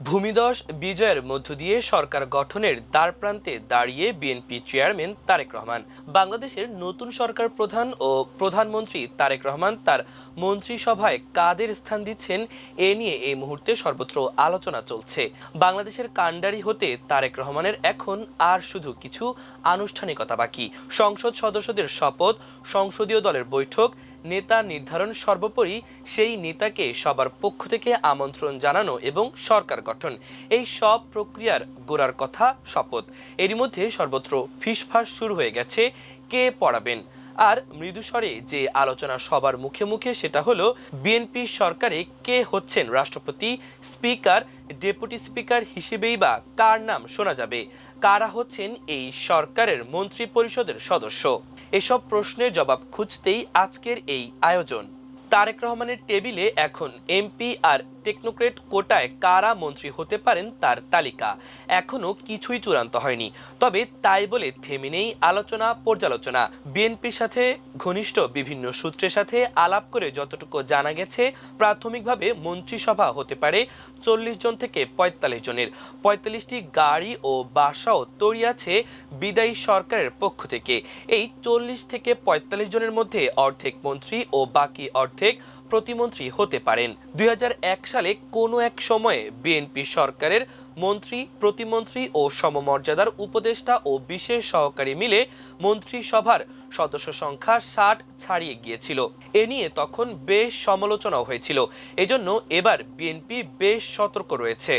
ভূমিদশ বিজয়ের মধ্য দিয়ে সরকার গঠনের দ্বারপ্রান্তে দাঁড়িয়ে বিএনপি চেয়ারম্যান তারেক রহমান। বাংলাদেশের নতুন সরকার প্রধান ও প্রধানমন্ত্রী তারেক রহমান তার মন্ত্রিসভায় কাদের স্থান দিচ্ছেন এ নিয়ে এই মুহূর্তে সর্বত্র আলোচনা চলছে। বাংলাদেশের কাণ্ডারি হতে তারেক রহমানের এখন আর শুধু কিছু আনুষ্ঠানিকতা বাকি। সংসদ সদস্যদের শপথ, সংসদীয় দলের বৈঠক নেতা নির্ধারণ সর্বোপরি সেই নেতাকে সবার পক্ষ থেকে আমন্ত্রণ জানানো এবং সরকার গঠন। এই সব প্রক্রিয়ার গোড়ার কথা শপথ। এরই মধ্যে সর্বত্র ফিসফাস শুরু হয়ে গেছে, কে পড়াবেন? আর মৃদুস্বরে যে আলোচনা সবার মুখে মুখে সেটা হলো, বিএনপি সরকারে কে হচ্ছেন রাষ্ট্রপতি, স্পিকার, ডেপুটি স্পিকার হিসেবেই বা কার নাম শোনা যাবে? কারা হচ্ছেন এই সরকারের মন্ত্রী পরিষদের সদস্য? এসব প্রশ্নের জবাব খুঁজতেই আজকের এই আয়োজন। তারেক রহমানের টেবিলে এখন এমপি আর টেকনোক্রেট কোটায় কারা মন্ত্রী হতে পারেন তার তালিকা। এখনও কিছুই চূড়ান্ত হয়নি। তবে তাই বলে থেমে নেই আলোচনা, পর্যালোচনা। বিএনপির সাথে, ঘনিষ্ঠ বিভিন্ন সূত্রের সাথে আলাপ করে যতটুকু জানা গেছে, প্রাথমিকভাবে মন্ত্রিসভা হতে পারে চল্লিশ জন থেকে পঁয়তাল্লিশ জনের। পঁয়তাল্লিশটি গাড়ি ও বাসাও তৈরি আছে বিদায়ী সরকারের পক্ষ থেকে। এই চল্লিশ থেকে পঁয়তাল্লিশ জনের মধ্যে অর্ধেক মন্ত্রী ও বাকি অর্ধেক প্রতিমন্ত্রী হতে পারেন। দুই হাজার এক সালে কোনো এক সময়ে বিএনপি সরকারের মন্ত্রী, প্রতিমন্ত্রী ও সমমর্যাদার উপদেষ্টা ও বিশেষ সহকারী মিলে মন্ত্রিসভার সদস্য সংখ্যা ষাট ছাড়িয়ে গিয়েছিল। এ নিয়ে তখন বেশ সমালোচনাও হয়েছিল। এজন্য এবার বিএনপি বেশ সতর্ক রয়েছে।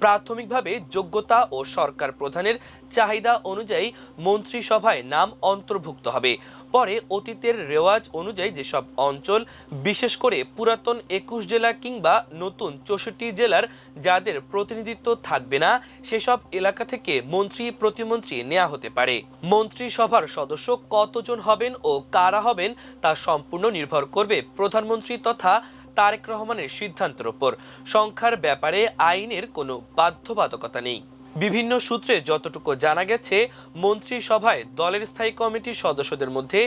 প্রাথমিকভাবে যোগ্যতা ও সরকার প্রধানের চাহিদা অনুযায়ী মন্ত্রিসভায় নাম অন্তর্ভুক্ত হবে। পরে অতীতের রেওয়াজ অনুযায়ী যেসব অঞ্চল, বিশেষ করে পুরাতন একুশ জেলা কিংবা নতুন চৌষট্টি জেলার যাদের প্রতিনিধিত্ব থাকবে না, সেসব এলাকা থেকে মন্ত্রী, প্রতিমন্ত্রী নেওয়া হতে পারে। মন্ত্রিসভার সদস্য কতজন হবেন ও কারা হবেন তা সম্পূর্ণ নির্ভর করবে প্রধানমন্ত্রী তথা তারেক রহমানের সিদ্ধান্তের ওপর। সংখ্যার ব্যাপারে আইনের কোনো বাধ্যবাধকতা নেই। বিভিন্ন সূত্রে যতটুকু জানা গেছে, মন্ত্রিসভায় দলের স্থায়ী কমিটির সদস্যদের মধ্যে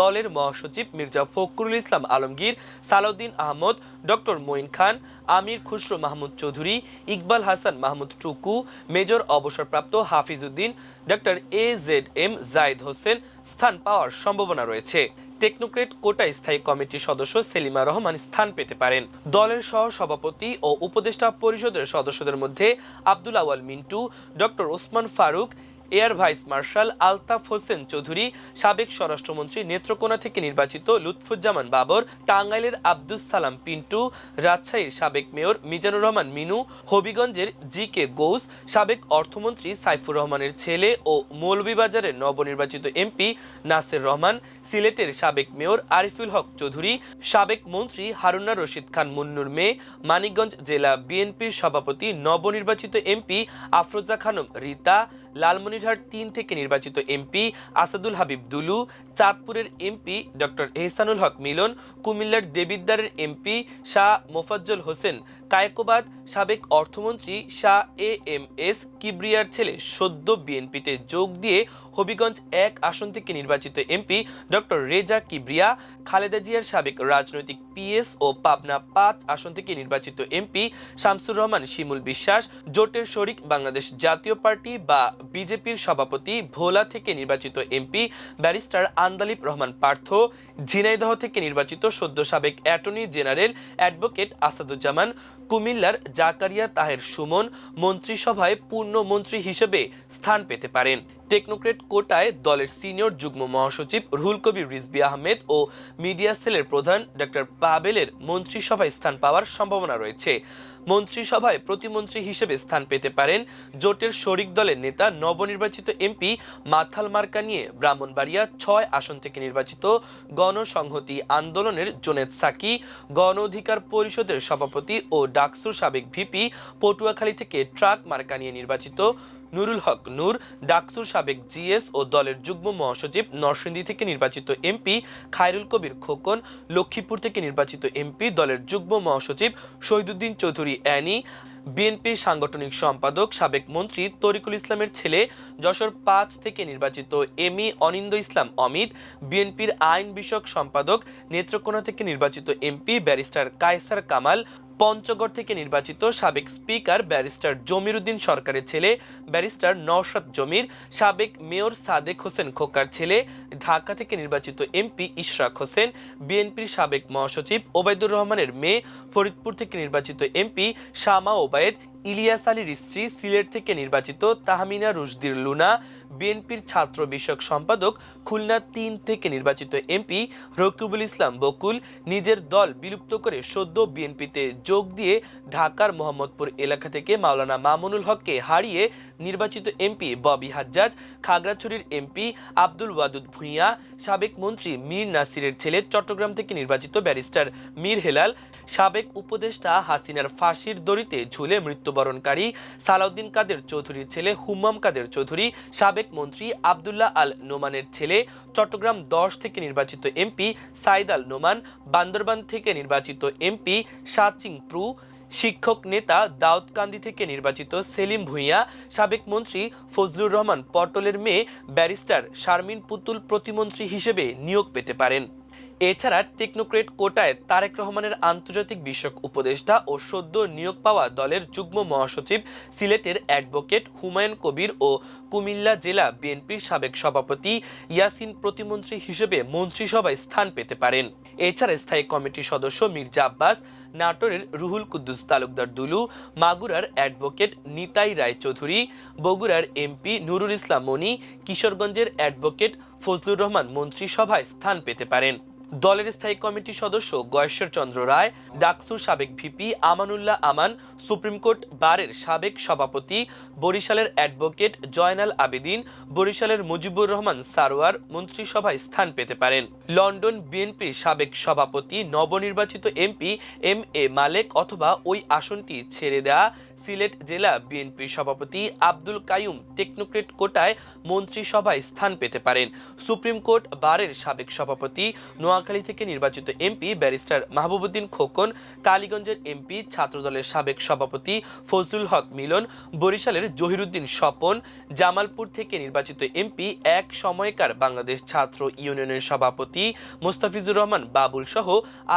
দলের মহাসচিব মির্জা ফখরুল ইসলাম আলমগীর, সালাউদ্দিন আহমদ, ডক্টর মঈন খান, আমির খুসরো মাহমুদ চৌধুরী, ইকবাল হাসান মাহমুদ টুকু, মেজর অবসরপ্রাপ্ত Hafizuddin, doctor A Z M Zahid Hossain স্থান পাওয়ার সম্ভাবনা রয়েছে। টেকনোক্রেট কোটা স্থায়ী কমিটির সদস্য সেলিমা রহমান স্থান পেতে পারেন। দলের সহ সভাপতি ও উপদেষ্টা পরিষদের সদস্যদের মধ্যে Abdul Awal Mintu, doctor Osman Faruk air vice marshal Altaf Hossain Chowdhury, সাবেক স্বরাষ্ট্রমন্ত্রী নেত্রকোনা থেকে নির্বাচিত লুৎফুজ্জামান বাবর, টাঙ্গাইলের আব্দুস সালাম পিন্টু, রাজশাহীর সাবেক মেয়র মিজানুর রহমান মিনু, হবিগঞ্জের জি কে গৌস, সাবেক অর্থমন্ত্রী সাইফুর রহমানের ছেলে ও মৌলভীবাজারের নবনির্বাচিত এমপি নাসির রহমান, সিলেটের সাবেক মেয়র আরিফুল হক চৌধুরী, সাবেক মন্ত্রী হারুনা রশিদ খান মুন্নুর মেয়ে, মানিকগঞ্জ জেলা বিএনপির সভাপতি নবনির্বাচিত এমপি আফরোজা খানম রীতা লালমনিরহাট তিন থেকে নির্বাচিত এমপি আসাদুল হাবিব দুলু, চাঁদপুরের এমপি ডক্টর এহসানুল হক মিলন, কুমিল্লার দেবিদ্দারের এমপি শাহ মোফাজ্জল হোসেন কায়কোবাদ সাবেক অর্থমন্ত্রী শাহ এ এম এস কিবরিয়ার ছেলে সদ্য বিএনপিতে যোগ দিয়ে হবিগঞ্জ এক আসন থেকে নির্বাচিত এমপি ডক্টর রেজা কিবরিয়া, খালেদা জিয়ার সাবেক রাজনৈতিক পিএস ও পাবনা পাঁচ আসন থেকে নির্বাচিত এমপি শামসুর রহমান শিমুল বিশ্বাস, জোটের শরিক বাংলাদেশ জাতীয় পার্টি বা বিজেপির সভাপতি ভোলা থেকে নির্বাচিত এমপি ব্যারিস্টার আন্দালিব রহমান পার্থ, ঝিনাইদহ থেকে নির্বাচিত সদ্য সাবেক অ্যাটর্নি জেনারেল অ্যাডভোকেট আসাদুজ্জামান কুমিল্লার জাকারিয়া তাহের সুমন মন্ত্রিসভায় পূর্ণ মন্ত্রী হিসেবে স্থান পেতে পারেন। টেকনোক্রেট কোটায় দলের সিনিয়র যুগ্ম মহাসচিব রুহুল কবির রিজবি আহমেদ ও মিডিয়া সেলের প্রধান ডক্টর পাবেলের মন্ত্রিসভায় স্থান পাওয়ার সম্ভাবনা রয়েছে। মন্ত্রিসভায় প্রতিমন্ত্রী হিসেবে স্থান পেতে পারেন জোটের শরিক দলের নেতা, নবনির্বাচিত এমপি মাথাল মার্কা নিয়ে ব্রাহ্মণবাড়িয়া, ছয় আসন থেকে নির্বাচিত গণসংহতি আন্দোলনের জোনেদ সাকি গণ অধিকার পরিষদের সভাপতি ও ডাকসুর সাবেক ভিপি পটুয়াখালী থেকে ট্রাক মার্কা নিয়ে নির্বাচিত নুরুল হক নূর ডাকসুর সাবেক জিএস ও দলের যুগ্ম মহাসচিব, নরসিংদী থেকে নির্বাচিত এমপি খায়রুল কবির খোকন, লক্ষ্মীপুর থেকে নির্বাচিত এমপি দলের যুগ্ম মহাসচিব শহীদুদ্দিন চৌধুরী অ্যানি বিএনপির সাংগঠনিক সম্পাদক সাবেক মন্ত্রী তরিকুল ইসলামের ছেলে যশোর পাঁচ থেকে নির্বাচিত এমি অনিন্দ ইসলাম অমিত, বিএনপির আইন বিষয়ক সম্পাদক নেত্রকোনা থেকে নির্বাচিত এমপি ব্যারিস্টার কায়সার কামাল, পঞ্চগড় থেকে নির্বাচিত সাবেক স্পিকার ব্যারিস্টার জমির উদ্দিন সরকারের ছেলে ব্যারিস্টার নওশাদ জমির, সাবেক মেয়র সাদেক হোসেন খোকার ছেলে, ঢাকা থেকে নির্বাচিত এমপি ইশরাক হোসেন, বিএনপির সাবেক মহাসচিব ওবায়দুর রহমানের মেয়ে, ফরিদপুর থেকে নির্বাচিত এমপি শামা ওবায়েদ mabait, ইলিয়াস আলীর স্ত্রী সিলেট থেকে নির্বাচিত তাহমিনা রুশদির লুনা, বিএনপির ছাত্র বিষয়ক সম্পাদক খুলনা তিন থেকে নির্বাচিত এমপি রকিবুল ইসলাম বকুল নিজের দল বিলুপ্ত করে সদ্য বিএনপিতে যোগ দিয়ে ঢাকার মোহাম্মদপুর এলাকা থেকে মাওলানা মামুনুল হককে হারিয়ে নির্বাচিত এমপি ববি হাজ্জাজ, খাগড়াছড়ির এমপি আব্দুল ওয়াদুদ ভূঁইয়া, সাবেক মন্ত্রী মীর নাসিরের ছেলে চট্টগ্রাম থেকে নির্বাচিত ব্যারিস্টার মীর হেলাল, সাবেক উপদেষ্টা হাসিনার ফাঁসির দড়িতে ঝুলে মৃত্যুবরণকারী সালাউদ্দিন কাদের চৌধুরীর ছেলে হুম্মাম কাদের চৌধুরী, সাবেক মন্ত্রী আবদুল্লাহ আল নোমানের ছেলে, চট্টগ্রাম দশ থেকে নির্বাচিত এমপি সাইদ আল নোমান, বান্দরবান থেকে নির্বাচিত এমপি সাচিং প্রু, শিক্ষক নেতা দাউদকান্দি থেকে নির্বাচিত সেলিম ভুঁইয়া, সাবেক মন্ত্রী ফজলুর রহমান পটলের মেয়ে ব্যারিস্টার শারমিন পুতুল প্রতিমন্ত্রী হিসেবে নিয়োগ পেতে পারেন। এছাড়া টেকনোক্রেট কোটায় তারেক রহমানের আন্তর্জাতিক বিষয়ক উপদেষ্টা ও সদ্য নিয়োগ পাওয়া দলের যুগ্ম মহাসচিব, সিলেটের অ্যাডভোকেট হুমায়ুন কবির ও কুমিল্লা জেলা বিএনপির সাবেক সভাপতি ইয়াসিন প্রতিমন্ত্রী হিসেবে মন্ত্রিসভায় স্থান পেতে পারেন। এছাড়া স্থায়ী কমিটির সদস্য মির্জা আব্বাস, নাটোরের রুহুল কুদ্দুস তালুকদার দুলু, মাগুরার অ্যাডভোকেট নিতাই রায়চৌধুরী, বগুড়ার এমপি নুরুল ইসলাম মনি কিশোরগঞ্জের অ্যাডভোকেট ফজলুর রহমান মন্ত্রিসভায় স্থান পেতে পারেন। দলের স্থায়ী কমিটির সদস্য গয়েশ্বর চন্দ্র রায়, ডাকসুর সাবেক VP Amanullah Aman, supreme court বারের সাবেক সভাপতি, বরিশালের অ্যাডভোকেট জয়নাল আবেদিন, বরিশালের মুজিবুর রহমান সারোয়ার মন্ত্রিসভায় স্থান পেতে পারেন। লন্ডন বিএনপির সাবেক সভাপতি, নবনির্বাচিত এমপি এম এ মালেক অথবা ওই আসনটি ছেড়ে দেয়া সিলেট জেলা বিএনপির সভাপতি আব্দুল কায়ুম টেকনোক্রেট কোটায় মন্ত্রিসভায় স্থান পেতে পারেন। সুপ্রিম কোর্ট বারের সাবেক সভাপতি, নোয়াখালী থেকে নির্বাচিত এমপি ব্যারিস্টার মাহবুবুদ্দিন খোকন, কালীগঞ্জের এমপি, ছাত্রদলের সাবেক সভাপতি ফজলুল হক মিলন, বরিশালের জহিরুদ্দিন স্বপন, জামালপুর থেকে নির্বাচিত এমপি এক সময়কার বাংলাদেশ ছাত্র ইউনিয়নের সভাপতি মোস্তাফিজুর রহমান বাবুল সহ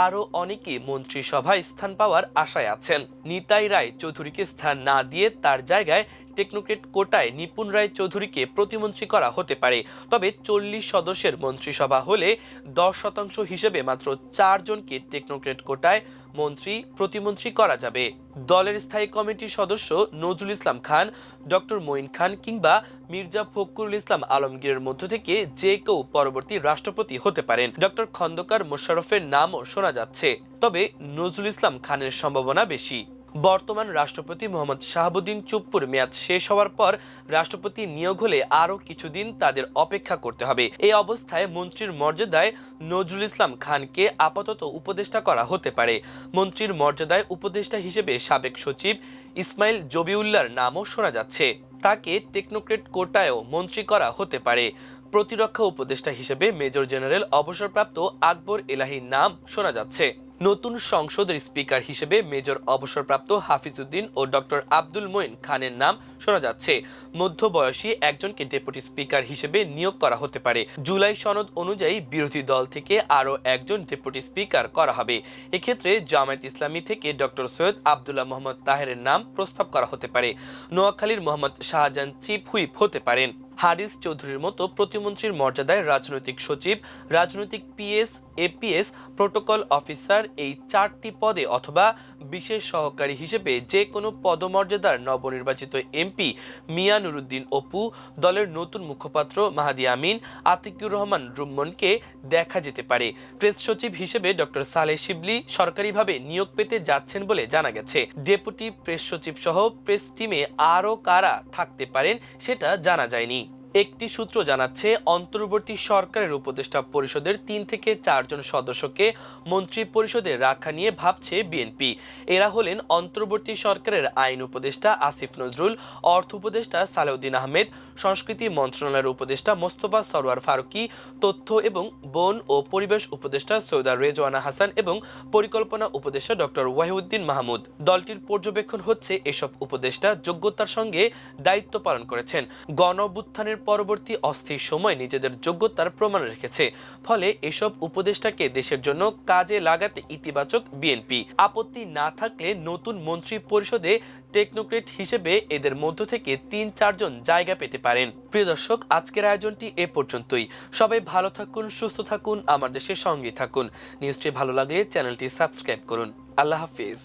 আরও অনেকে মন্ত্রিসভায় স্থান পাওয়ার আশায় আছেন। নিতাই রায় চৌধুরীকে স্থান না দিয়ে তার জায়গায় টেকনোক্রেট কোটায় নিপুণ রায় চৌধুরীকে প্রতিমন্ত্রী করা হতে পারে। তবে চল্লিশ সদস্যের মন্ত্রিসভা হলে দশ শতাংশ হিসেবে মাত্র চারজনকে টেকনোক্রেট কোটায় মন্ত্রী প্রতিমন্ত্রী করা যাবে। দলের স্থায়ী কমিটির সদস্য নজরুল ইসলাম খান, ডক্টর মঈন খান কিংবা মির্জা ফখরুল ইসলাম আলমগীরের মধ্য থেকে যে কেউ পরবর্তী রাষ্ট্রপতি হতে পারেন। ডক্টর খন্দকার মোশারফের নামও শোনা যাচ্ছে। তবে নজরুল ইসলাম খানের সম্ভাবনা বেশি। বর্তমান রাষ্ট্রপতি মোহাম্মদ শাহাবুদ্দিন চুপ্পুর মেয়াদ শেষ হওয়ার পর রাষ্ট্রপতি নিয়োগ হলে আরও কিছুদিন তাদের অপেক্ষা করতে হবে। এই অবস্থায় মন্ত্রীর মর্যাদায় নজরুল ইসলাম খানকে আপাতত উপদেষ্টা করা হতে পারে। মন্ত্রীর মর্যাদায় উপদেষ্টা হিসেবে সাবেক সচিব ইসমাইল জবিউল্লার নামও শোনা যাচ্ছে। তাকে টেকনোক্রেট কোটায়ও মন্ত্রী করা হতে পারে। প্রতিরক্ষা উপদেষ্টা হিসেবে মেজর জেনারেল অবসরপ্রাপ্ত আকবর এলাহির নাম শোনা যাচ্ছে। নতুন সংসদের স্পিকার হিসেবে মেজর অবসরপ্রাপ্ত হাফিজউদ্দিন ও ডক্টর আব্দুল মঈন খানের নাম শোনা যাচ্ছে। মধ্যবয়সী একজনকে ডেপুটি স্পিকার হিসেবে নিয়োগ করা হতে পারে। জুলাই সনদ অনুযায়ী বিরোধী দল থেকে আরও একজন ডেপুটি স্পিকার করা হবে। এক্ষেত্রে জামায়াত ইসলামী থেকে ডক্টর সৈয়দ আবদুল্লাহ মোহাম্মদ তাহেরের নাম প্রস্তাব করা হতে পারে। নোয়াখালীর মোহাম্মদ শাহজাহান চিফ হুইপ হতে পারেন। হারিস চৌধুরীর মতো প্রতিমন্ত্রীর মর্যাদায় রাজনৈতিক সচিব, রাজনৈতিক পিএস, এপিএস, প্রোটোকল অফিসার এই চারটি পদে অথবা বিশেষ সহকারী হিসেবে যে কোনো পদমর্যাদার নবনির্বাচিত এমপি মিয়া নুরুদ্দিন অপু, দলের নতুন মুখপাত্র মাহাদি আমিন, আতিকুর রহমান রুম্মনকে দেখা যেতে পারে। প্রেস সচিব হিসেবে ডক্টর সালেহ শিবলি সরকারিভাবে নিয়োগ পেতে যাচ্ছেন বলে জানা গেছে। ডেপুটি প্রেস সচিব সহ প্রেস টিমে আরও কারা থাকতে পারেন সেটা জানা যায়নি। একটি সূত্র জানাচ্ছে, অন্তর্বর্তী সরকারের উপদেষ্টা পরিষদের তিন থেকে চারজন সদস্যকে মন্ত্রী পরিষদে রাখা নিয়ে ভাবছে বিএনপি। এরা হলেন অন্তর্বর্তী সরকারের আইন উপদেষ্টা আসিফ নজরুল, অর্থ উপদেষ্টা সালাউদ্দিন আহমেদ, সংস্কৃতি মন্ত্রণালয়ের উপদেষ্টা মোস্তফা সরোয়ার ফারুকি, তথ্য এবং বন ও পরিবেশ উপদেষ্টা সৈয়দা রেজওয়ানা হাসান এবং পরিকল্পনা উপদেষ্টা ডক্টর ওয়াহিউদ্দিন মাহমুদ। দলটির পর্যবেক্ষণ হচ্ছে, এসব উপদেষ্টা যোগ্যতার সঙ্গে দায়িত্ব পালন করেছেন। গণ পরবর্তী অস্থির সময় নিজেদের যোগ্যতার প্রমাণ রেখেছে। ফলে এসব উপদেষ্টাকে দেশের জন্য কাজে লাগাতে ইতিবাচক বিএনপি। আপত্তি না থাকলে নতুন মন্ত্রী পরিষদে টেকনোক্রেট হিসেবে এদের মধ্য থেকে তিন চারজন জায়গা পেতে পারেন। প্রিয় দর্শক, আজকের আয়োজনটি এ পর্যন্তই। সবাই ভালো থাকুন, সুস্থ থাকুন, আমার দেশের সঙ্গে থাকুন। নিউজটি ভালো লাগলে চ্যানেলটি সাবস্ক্রাইব করুন। আল্লাহ হাফিজ।